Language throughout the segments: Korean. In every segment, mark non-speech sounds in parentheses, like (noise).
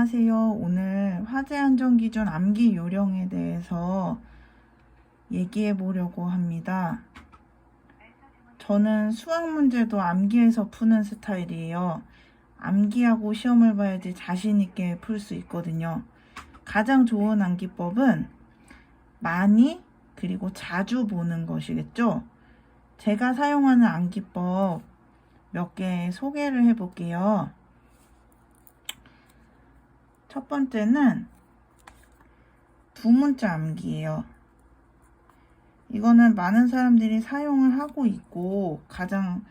안녕하세요. 오늘 화재 안전 기준 암기 요령에 대해서 얘기해 보려고 합니다. 저는 수학 문제도 암기해서 푸는 스타일이에요. 암기하고 시험을 봐야지 자신 있게 풀 수 있거든요. 가장 좋은 암기법은 많이 그리고 자주 보는 것이겠죠. 제가 사용하는 암기법 몇 개 소개를 해 볼게요. 첫 번째는 두 문자 암기예요. 이거는 많은 사람들이 사용을 하고 있고 가장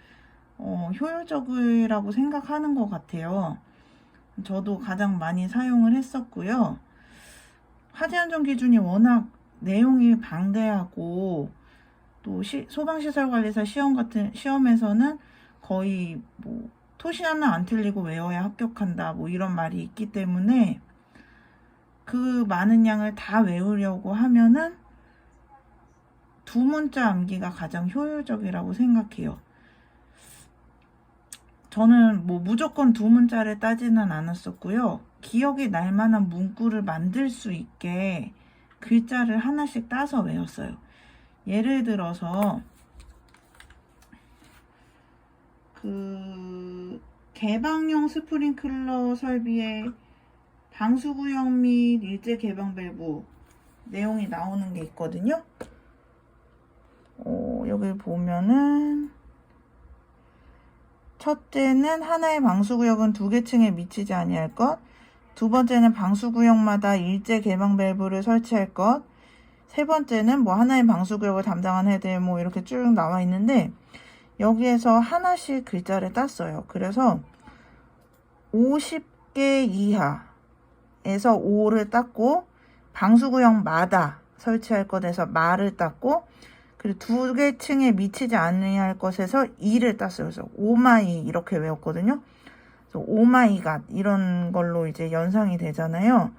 어, 효율적이라고 생각하는 것 같아요. 저도 가장 많이 사용을 했었고요. 화재 안전 기준이 워낙 내용이 방대하고 또 시- 소방시설관리사 시험 같은 시험에서는 거의 뭐 토시 하나 안 틀리고 외워야 합격한다 뭐 이런 말이 있기 때문에 그 많은 양을 다 외우려고 하면은 두 문자 암기가 가장 효율적이라고 생각해요. 저는 뭐 무조건 두 문자를 따지는 않았었고요. 기억이 날 만한 문구를 만들 수 있게 글자를 하나씩 따서 외웠어요. 예를 들어서 그 개방용 스프링클러 설비의 방수구역 및 일제 개방 밸브 내용이 나오는 게 있거든요. 어, 여기 보면은 첫째는 하나의 방수구역은 두 개 층에 미치지 아니할 것. 두 번째는 방수구역마다 일제 개방 밸브를 설치할 것. 세 번째는 뭐 하나의 방수구역을 담당하는 애들 뭐 이렇게 쭉 나와 있는데 여기에서 하나씩 글자를 땄어요. 그래서 50개 이하에서 5를 땄고 방수구역마다 설치할 것에서 말을 땄고 그리고 두 개 층에 미치지 않아야 할 것에서 2를 땄어요. 그래서 오마이 이렇게 외웠거든요. 오마이갓 이런 걸로 이제 연상이 되잖아요.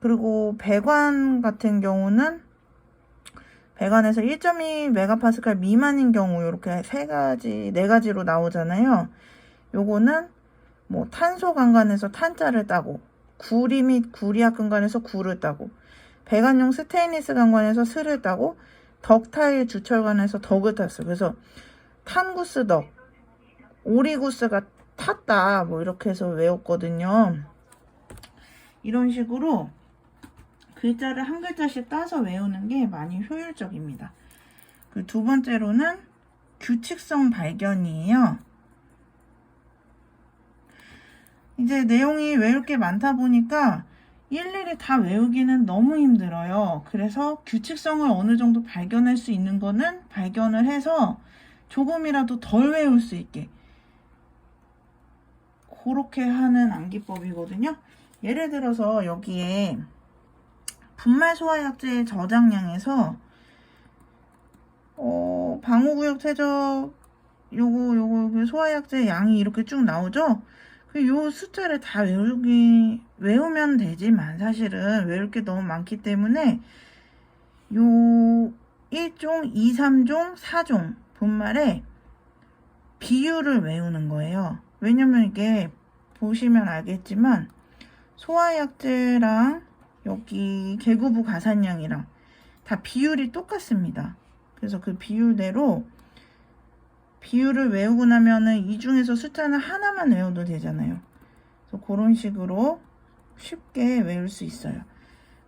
그리고 배관 같은 경우는 배관에서 1.2 메가파스칼 미만인 경우 이렇게 세 가지 네 가지로 나오잖아요. 요거는 뭐 탄소 강관에서 탄자를 따고 구리 및 구리압 근관에서 구를 따고 배관용 스테인리스 강관에서 스를 따고 덕타일 주철관에서 덕을 땄어요. 그래서 탄구스 덕, 오리구스가 탔다 뭐 이렇게 해서 외웠거든요. 이런 식으로 글자를 한 글자씩 따서 외우는 게 많이 효율적입니다. 그 두 번째로는 규칙성 발견이에요. 이제 내용이 외울 게 많다 보니까 일일이 다 외우기는 너무 힘들어요. 그래서 규칙성을 어느 정도 발견할 수 있는 거는 발견을 해서 조금이라도 덜 외울 수 있게 그렇게 하는 암기법이거든요. 예를 들어서 여기에 분말 소화약제의 저장량에서 어, 방호구역 최저 요거 요거 그 소화약제 양이 이렇게 쭉 나오죠. 그요 숫자를 다 외우기 외우면 되지만 사실은 외울 게 너무 많기 때문에 요 1종, 2, 3종, 4종 분말에 비율을 외우는 거예요. 왜냐면 이게 보시면 알겠지만 소화약제랑 여기 개구부 가산량이랑 다 비율이 똑같습니다. 그래서 그 비율대로 비율을 외우고 나면은 이 중에서 숫자는 하나만 외워도 되잖아요. 그래서 그런 식으로 쉽게 외울 수 있어요.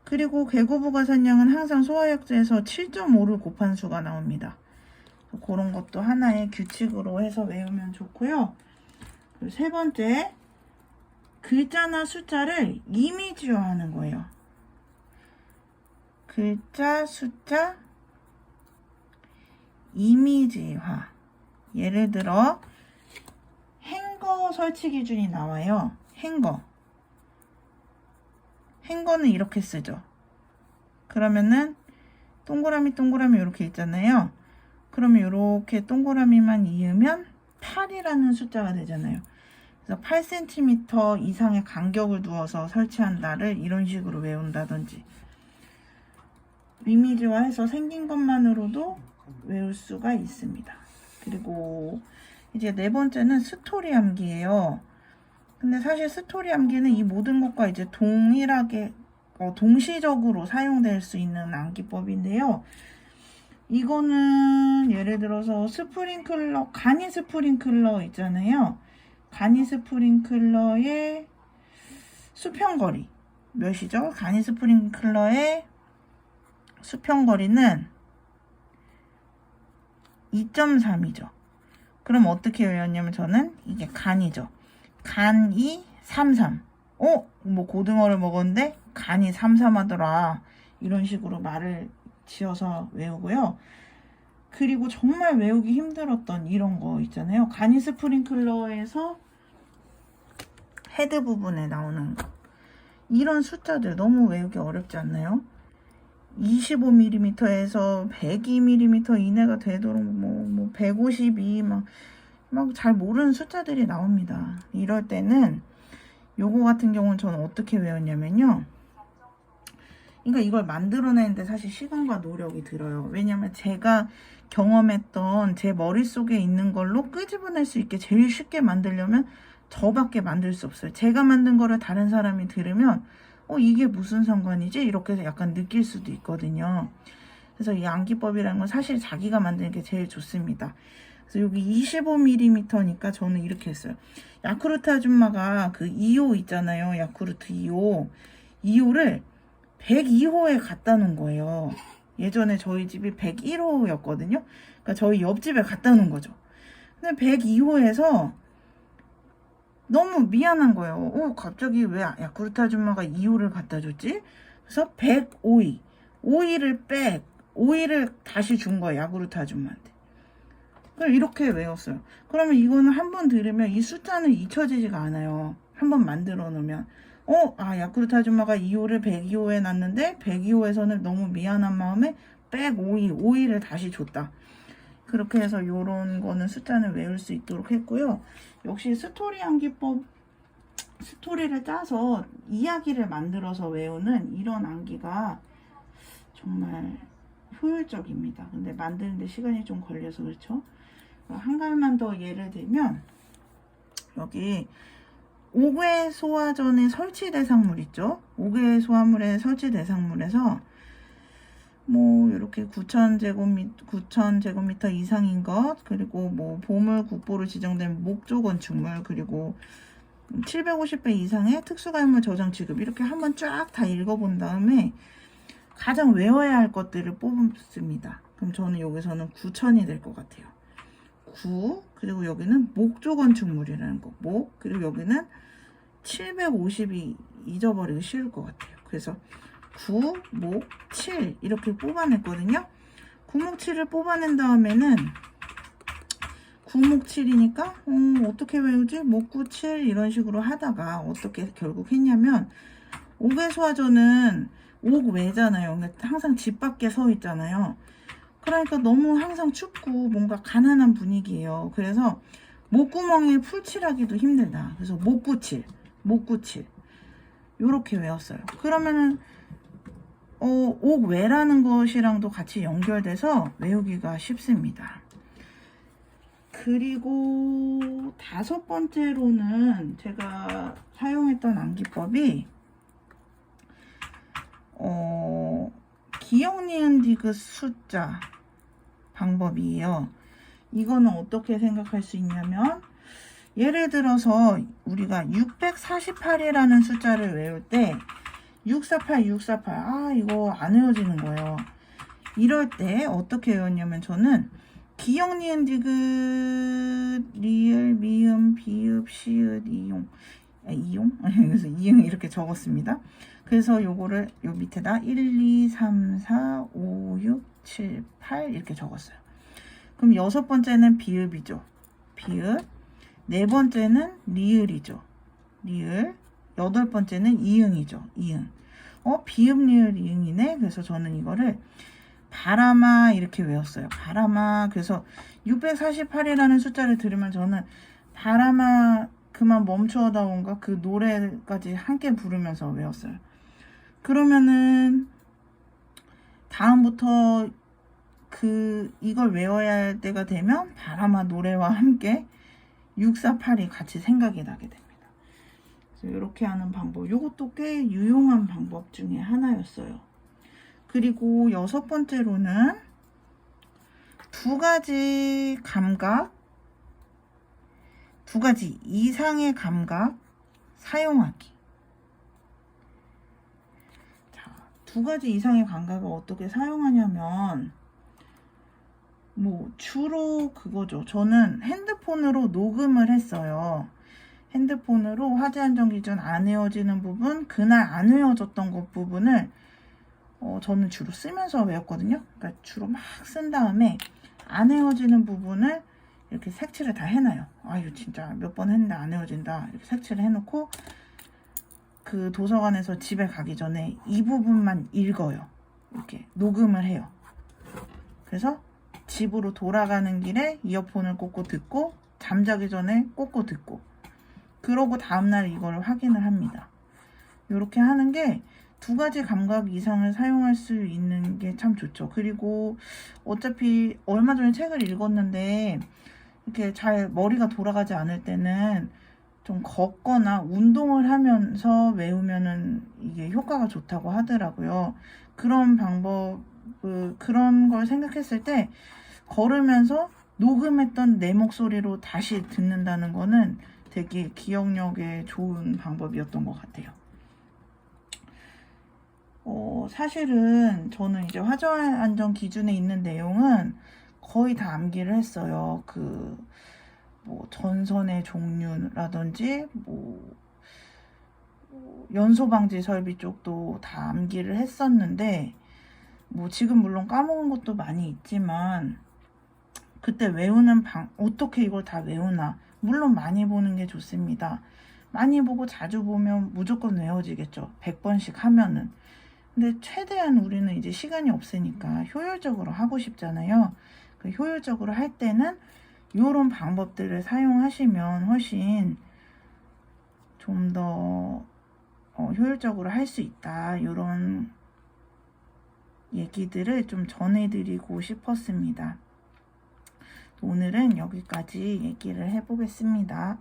그리고 개구부 가산량은 항상 소화약제에서 7.5를 곱한 수가 나옵니다. 그런 것도 하나의 규칙으로 해서 외우면 좋고요. 세 번째, 글자나 숫자를 이미지화하는 거예요. 글자, 숫자, 이미지화. 예를 들어 행거 설치 기준이 나와요. 행거. 행거는 이렇게 쓰죠. 그러면은 동그라미 동그라미 이렇게 있잖아요. 그러면 이렇게 동그라미만 이으면 8이라는 숫자가 되잖아요. 그래서 8cm 이상의 간격을 두어서 설치한다를 이런 식으로 외운다든지 이미지화해서 생긴 것만으로도 외울 수가 있습니다. 그리고 이제 네 번째는 스토리 암기예요. 근데 사실 스토리 암기는 이 모든 것과 이제 동일하게 어, 동시적으로 사용될 수 있는 암기법인데요. 이거는 예를 들어서 스프링클러, 간이 스프링클러 있잖아요. 간이 스프링클러의 수평거리 몇이죠? 간이 스프링클러의 수평거리는 2.3이죠. 그럼 어떻게 외웠냐면 저는 이게 간이죠. 간이 33. 어? 뭐 고등어를 먹었는데 간이 33하더라. 이런 식으로 말을 지어서 외우고요. 그리고 정말 외우기 힘들었던 이런 거 있잖아요. 간이 스프링클러에서 헤드 부분에 나오는 거. 이런 숫자들 너무 외우기 어렵지 않나요? 25mm에서 102mm 이내가 되도록 뭐, 뭐 152, 막, 막 잘 모르는 숫자들이 나옵니다. 이럴 때는 요거 같은 경우는 저는 어떻게 외웠냐면요. 그러니까 이걸 만들어내는데 사실 시간과 노력이 들어요. 왜냐면 제가 경험했던 제 머릿속에 있는 걸로 끄집어낼 수 있게 제일 쉽게 만들려면 저밖에 만들 수 없어요. 제가 만든 거를 다른 사람이 들으면 어 이게 무슨 상관이지? 이렇게 약간 느낄 수도 있거든요. 그래서 이 암기법이라는 건 사실 자기가 만드는 게 제일 좋습니다. 그래서 여기 25mm니까 저는 이렇게 했어요. 야쿠르트 아줌마가 그 2호 있잖아요. 야쿠르트 2호. 2호를 102호에 갖다 놓은 거예요. 예전에 저희 집이 101호였거든요. 그러니까 저희 옆집에 갖다 놓은 거죠. 근데 102호에서 너무 미안한 거예요. 어, 갑자기 왜 야쿠르트 아줌마가 2호를 갖다 줬지? 그래서 105위. 5위를 백, 5위를 다시 준 거예요. 야쿠르트 아줌마한테. 그럼 이렇게 외웠어요. 그러면 이거는 한 번 들으면 이 숫자는 잊혀지지가 않아요. 한 번 만들어 놓으면. 어, 아, 야쿠르트 아줌마가 2호를 102호에 놨는데 102호에서는 너무 미안한 마음에 105위, 5위를 다시 줬다. 그렇게 해서 요런 거는 숫자는 외울 수 있도록 했고요. 역시 스토리 암기법 스토리를 짜서 이야기를 만들어서 외우는 이런 암기가 정말 효율적입니다. 근데 만드는데 시간이 좀 걸려서 그렇죠. 한 가지만 더 예를 들면 여기 5개 소화전의 설치 대상물 있죠. 5개 소화물의 설치 대상물에서 뭐 이렇게 9천 제곱미터 9천 제곱미터 이상인 것 그리고 뭐 보물 국보로 지정된 목조 건축물 그리고 750배 이상의 특수가물 저장 지급 이렇게 한번 쫙 다 읽어본 다음에 가장 외워야 할 것들을 뽑습니다. 그럼 저는 여기서는 9천이 될 것 같아요. 9 그리고 여기는 목조 건축물이라는 거 목 그리고 여기는 750이 잊어버리기 쉬울 것 같아요. 그래서 9, 목, 7 이렇게 뽑아냈거든요. 9, 목, 7을 뽑아낸 다음에는 9, 목, 7이니까 음, 어떻게 외우지? 목, 9, 7 이런 식으로 하다가 어떻게 결국 했냐면 옥의 소화전은 옥 외잖아요. 항상 집 밖에 서 있잖아요. 그러니까 너무 항상 춥고 뭔가 가난한 분위기예요. 그래서 목구멍에 풀칠하기도 힘들다. 그래서 목구칠, 목구칠 요렇게 외웠어요. 그러면은 어, 옥외라는 것이랑도 같이 연결돼서 외우기가 쉽습니다. 그리고 다섯 번째로는 제가 사용했던 암기법이 어, 기억 니은 디귿 숫자 방법이에요. 이거는 어떻게 생각할 수 있냐면 예를 들어서 우리가 648이라는 숫자를 외울 때 648, 648. 아, 이거 안 외워지는 거예요. 이럴 때 어떻게 외웠냐면 저는 기억, 니은, 디귿, 리을, 미음, 비읍, 시읒, 이용. 아, 이용? (laughs) 그래서 이응 이렇게 적었습니다. 그래서 요거를 요 밑에다 1, 2, 3, 4, 5, 6, 7, 8 이렇게 적었어요. 그럼 여섯 번째는 비읍이죠. 비읍. 네 번째는 리을이죠. 리을. 여덟 번째는 이응이죠. 이응. 어, 비읍, 리을, 이응이네. 그래서 저는 이거를 바람아 이렇게 외웠어요. 바람아. 그래서 648이라는 숫자를 들으면 저는 바람아 그만 멈추어다온가 그 노래까지 함께 부르면서 외웠어요. 그러면은 다음부터 그 이걸 외워야 할 때가 되면 바람아 노래와 함께 648이 같이 생각이 나게. 그래서 이렇게 하는 방법, 이것도 꽤 유용한 방법 중에 하나였어요. 그리고 여섯 번째로는 두 가지 감각, 두 가지 이상의 감각 사용하기. 자, 두 가지 이상의 감각을 어떻게 사용하냐면, 뭐, 주로 그거죠. 저는 핸드폰으로 녹음을 했어요. 핸드폰으로 화재 안전 기준 안 외워지는 부분, 그날 안 외워졌던 것 부분을 어, 저는 주로 쓰면서 외웠거든요. 그러니까 주로 막 쓴 다음에 안 외워지는 부분을 이렇게 색칠을 다 해놔요. 아유 진짜 몇 번 했는데 안 외워진다. 이렇게 색칠을 해놓고 그 도서관에서 집에 가기 전에 이 부분만 읽어요. 이렇게 녹음을 해요. 그래서 집으로 돌아가는 길에 이어폰을 꽂고 듣고 잠자기 전에 꽂고 듣고 그러고 다음날 이걸 확인을 합니다. 이렇게 하는 게 두 가지 감각 이상을 사용할 수 있는 게 참 좋죠. 그리고 어차피 얼마 전에 책을 읽었는데 이렇게 잘 머리가 돌아가지 않을 때는 좀 걷거나 운동을 하면서 외우면은 이게 효과가 좋다고 하더라고요. 그런 방법, 그, 그런 걸 생각했을 때 걸으면서 녹음했던 내 목소리로 다시 듣는다는 거는 되게 기억력에 좋은 방법이었던 것 같아요. 어, 사실은 저는 이제 화재 안전 기준에 있는 내용은 거의 다 암기를 했어요. 그, 뭐, 전선의 종류라든지, 뭐, 뭐 연소 방지 설비 쪽도 다 암기를 했었는데, 뭐, 지금 물론 까먹은 것도 많이 있지만, 그때 외우는 방, 어떻게 이걸 다 외우나. 물론 많이 보는 게 좋습니다. 많이 보고 자주 보면 무조건 외워지겠죠. 100번씩 하면은. 근데 최대한 우리는 이제 시간이 없으니까 효율적으로 하고 싶잖아요. 그 효율적으로 할 때는 이런 방법들을 사용하시면 훨씬 좀더 어, 효율적으로 할 수 있다. 이런 얘기들을 좀 전해드리고 싶었습니다. 오늘은 여기까지 얘기를 해보겠습니다.